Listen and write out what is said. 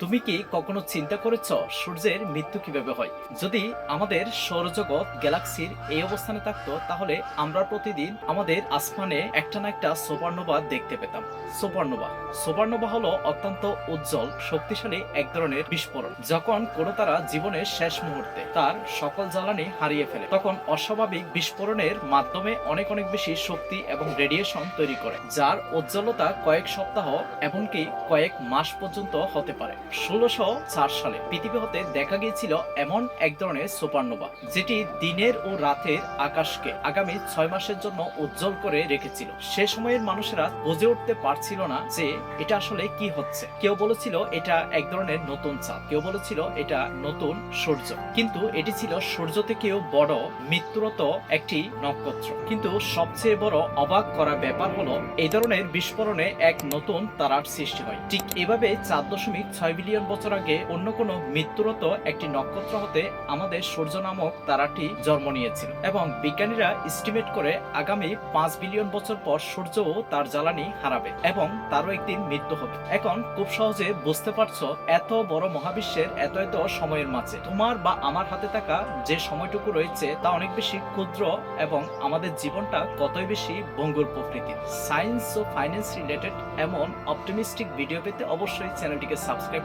তুমি কি কখনো চিন্তা করেছ সূর্যের মৃত্যু কীভাবে হয়? যদি আমাদের সৌরজগৎ, গ্যালাক্সির এই অবস্থানে থাকতো, তাহলে আমরা প্রতিদিন আমাদের আসমানে একটা না একটা সুপারনোভা দেখতে পেতাম। সুপারনোভা। সুপারনোভা হলো অত্যন্ত উজ্জ্বল, শক্তিশালী এক ধরনের বিস্ফোরণ, যখন কোনো তারা জীবনের শেষ মুহূর্তে তার সকল জ্বালানি হারিয়ে ফেলে। তখন অস্বাভাবিক বিস্ফোরণের মাধ্যমে অনেক অনেক বেশি শক্তি এবং রেডিয়েশন তৈরি করে, যার উজ্জ্বলতা কয়েক সপ্তাহ, এমনকি কয়েক মাস পর্যন্ত হতে পারে। ষোলোশো চার সালে পৃথিবী হতে দেখা গিয়েছিল এমন এক ধরনের সুপারনোভা, যেটি দিনের ও রাতের আকাশকে আগামী ছয় মাসের জন্য উজ্জ্বল করে রেখেছিল। সে সময়ের মানুষেরা বুঝে উঠতে পারছিল না যে এটা আসলে কি হচ্ছে। কেউ বলেছিল এটা এক ধরনের নতুন চাঁদ, কেউ বলেছিল এটা নতুন সূর্য। কিন্তু এটি ছিল সূর্য থেকেও বড় মৃত্যুরত একটি নক্ষত্র। কিন্তু সবচেয়ে বড় অবাক করা ব্যাপার হলো, এই ধরনের বিস্ফোরণে এক নতুন তারার সৃষ্টি হয়। ঠিক এভাবে চার দশমিক ছয় বিলিয়ন বছর আগে অন্য কোনো মৃত্যুরত একটি নক্ষত্র হতে আমাদের সূর্য নামক তারাটি জন্ম নিয়েছিল। এবং বিজ্ঞানীরা এস্টিমেট করে আগামী পাঁচ বিলিয়ন বছর পর সূর্যও তার জ্বালানি হারাবে এবং তারও একদিন মৃত্যু হবে। এখন খুব সহজে বুঝতে পারছ এত বড় মহাবিশ্বের এত এত সময়ের মাঝে। তোমার বা আমার হাতে থাকা যে সময়টুকু রয়েছে তা অনেক বেশি ক্ষুদ্র এবং আমাদের জীবনটা কতই বেশি ভঙ্গুর প্রকৃতির। সায়েন্স ও ফাইন্যান্স রিলেটেড এমন অপটিমিস্টিক ভিডিও পেতে অবশ্যই চ্যানেলটিকে সাবস্ক্রাইব